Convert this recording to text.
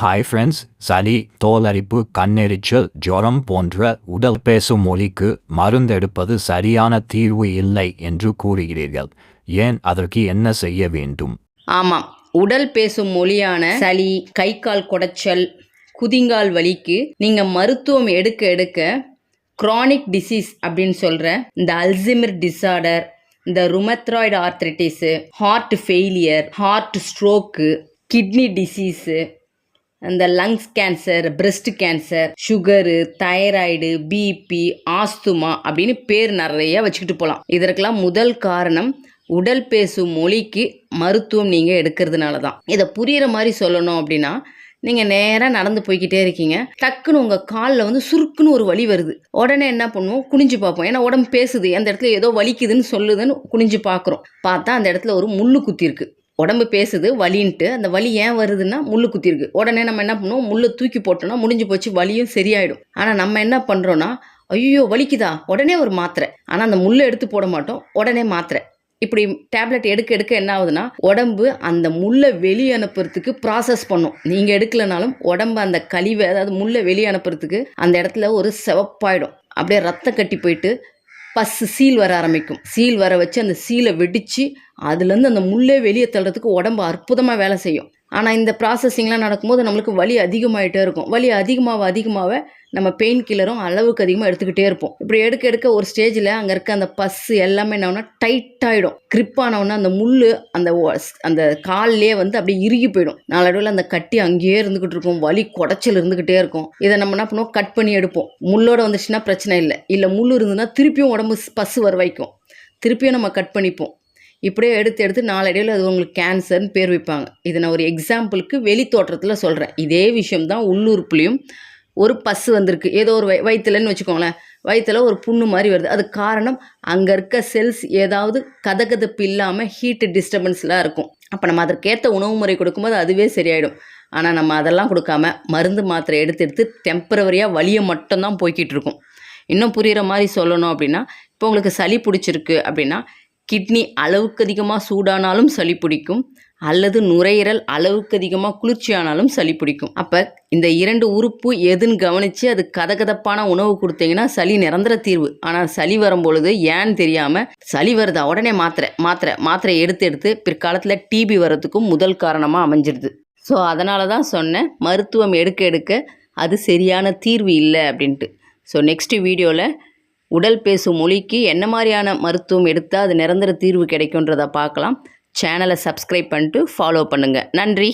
Hi friends சளி தோலரிப்பு கண்ணெரிச்சல் ஜுரம் போன்ற உடல் பேசும் மொழிக்கு மருந்தெடுப்பது சரியான தீர்வு இல்லை என்று கூறுகிறீர்கள். ஏன் அதற்கு என்ன செய்ய வேண்டும்? ஆமாம். உடல் பேசும் மொழியான சளி கை கால் குடைச்சல் குதிங்கால் வலிக்கு நீங்கள் மருத்துவம் எடுக்க எடுக்க க்ரானிக் டிசீஸ் அப்படின்னு சொல்கிற இந்த அல்சிமிர் டிசார்டர் இந்த rheumatoid arthritis heart failure heart stroke kidney disease இந்த lungs cancer breast cancer sugar thyroid BP asthma அப்படின்னு பேர் நிறைய வச்சுக்கிட்டு போகலாம் இதற்கெல்லாம் முதல் காரணம் உடல் பேசும் மொழிக்கு மருத்துவம் நீங்கள் எடுக்கிறதுனால தான் இதை புரிகிற மாதிரி சொல்லணும் அப்படின்னா நீங்கள் நேராக நடந்து போய்கிட்டே இருக்கீங்க. டக்குன்னு உங்கள் காலில் வந்து சுருக்குன்னு ஒரு வலி வருது. உடனே என்ன பண்ணுவோம்? குனிஞ்சு பார்ப்போம். ஏன்னா உடம்பு பேசுது. அந்த இடத்துல ஏதோ வலிக்குதுன்னு சொல்லுதுன்னு குனிஞ்சு பார்க்குறோம். பார்த்தா அந்த இடத்துல ஒரு முள்ளு குத்திருக்கு உடம்பு பேசுது வலின்ட்டு. அந்த வலி ஏன் வருதுன்னா முள்ளு குத்திருக்கு. உடனே நம்ம என்ன பண்ணுவோம்? முள்ளை தூக்கி போட்டோம்னா முடிஞ்சு போச்சு வலியும் சரியாயிடும். ஆனால் நம்ம என்ன பண்ணுறோன்னா ஐயோ வலிக்குதா? உடனே ஒரு மாத்திரை. ஆனால் அந்த முள்ளை எடுத்து போட மாட்டோம். உடனே மாத்திரை. இப்படி டேப்லெட் எடுக்க எடுக்க என்ன ஆகுதுன்னா உடம்பு அந்த முள்ளை வெளியே அனுப்புறதுக்கு ப்ராசஸ் பண்ணும். நீங்கள் எடுக்கலனாலும் உடம்பு அந்த கழிவை அதாவது முள்ளை வெளியே அனுப்புறதுக்கு அந்த இடத்துல ஒரு செவப்பாயிடும். அப்படியே ரத்தம் கட்டி போயிட்டு பஸ்ஸு சீல் வர ஆரம்பிக்கும். சீல் வர வச்சு அந்த சீலை வெடித்து அதுலேருந்து அந்த முள்ளே வெளியே தள்ளுறதுக்கு உடம்பு அற்புதமாக வேலை செய்யும். ஆனால் இந்த ப்ராசஸிங்லாம் நடக்கும்போது நம்மளுக்கு வலி அதிகமாகிட்டே இருக்கும். வலி அதிகமாக அதிகமாக நம்ம பெயின் கில்லரும் அளவுக்கு அதிகமாக எடுத்துக்கிட்டே இருப்போம். இப்படி எடுக்க எடுக்க ஒரு ஸ்டேஜில் அங்கே இருக்க அந்த பஸ்ஸு எல்லாமே என்ன டைட் ஆகிடும் கிரிப் ஆனவுடனே அந்த முள் அந்த அந்த கால்லே வந்து அப்படியே இறுகி போயிடும். நாளடைவில் அந்த கட்டி அங்கேயே இருந்துக்கிட்டு இருக்கும். வலி குடைச்சல் இருந்துக்கிட்டே இருக்கும். இதை நம்ம என்ன பண்ணுவோம்? கட் பண்ணி எடுப்போம். முள்ளோட வந்துச்சுன்னா பிரச்சனை இல்லை. இல்லை முள் இருந்ததுன்னா திருப்பியும் உடம்பு பஸ்ஸு வர வைக்கும். திருப்பியும் நம்ம கட் பண்ணிப்போம். இப்படியே எடுத்து எடுத்து நாளடைவில் அது உங்களுக்கு கேன்சர்னு பேர் வைப்பாங்க. இது நான் ஒரு எக்ஸாம்பிளுக்கு வெளி தோற்றத்தில் சொல்கிறேன் இதே விஷயம்தான் உள்ளூர்ப்புலேயும் ஒரு பஸ்ஸு வந்திருக்கு. ஏதோ ஒரு வய வயிற்றுலன்னு வச்சுக்கோங்களேன். வயிற்றுல ஒரு புண்ணு மாதிரி வருது. அது காரணம் அங்கே இருக்க செல்ஸ் ஏதாவது கதகதப்பு இல்லாமல் ஹீட்டு டிஸ்டர்பன்ஸ்லாம் இருக்கும். அப்போ நம்ம அதற்கேற்ற உணவு முறை கொடுக்கும்போது அதுவே சரியாயிடும். ஆனால் நம்ம அதெல்லாம் கொடுக்காம மருந்து மாத்திரை எடுத்து எடுத்து டெம்பரவரியாக வழியை மட்டும்தான் போய்கிட்டு இருக்கும். இன்னும் புரிகிற மாதிரி சொல்லணும் அப்படின்னா இப்போ உங்களுக்கு சளி பிடிச்சிருக்கு அப்படின்னா கிட்னி அளவுக்கு அதிகமாக சூடானாலும் சளி பிடிக்கும் அல்லது நுரையீரல் அளவுக்கு அதிகமாக குளிர்ச்சியானாலும் சளி பிடிக்கும். அப்போ இந்த இரண்டு உறுப்பு எதுன்னு கவனித்து அது கதகதப்பான உணவு கொடுத்தீங்கன்னா சளி நிரந்தர தீர்வு. ஆனால் சளி வரும்பொழுது ஏன்னு தெரியாமல் சளி வருதா? உடனே மாத்திரை மாத்திரை மாத்திரை எடுத்து எடுத்து பிற்காலத்தில் டிபி வர்றதுக்கும் முதல் காரணமாக அமைஞ்சிருது. ஸோ அதனால தான் சொன்னேன் மருத்துவம் எடுக்க எடுக்க அது சரியான தீர்வு இல்லை அப்படின்ட்டு. ஸோ நெக்ஸ்ட் வீடியோவில் உடல் பேசும் மொழிக்கு என்ன மாதிரியான மருத்துவம் எடுத்தால் அது நிரந்தர தீர்வு கிடைக்குன்றதை பார்க்கலாம். சேனலை சப்ஸ்கிரைப் பண்ணிட்டு ஃபாலோ பண்ணுங்கள் நன்றி.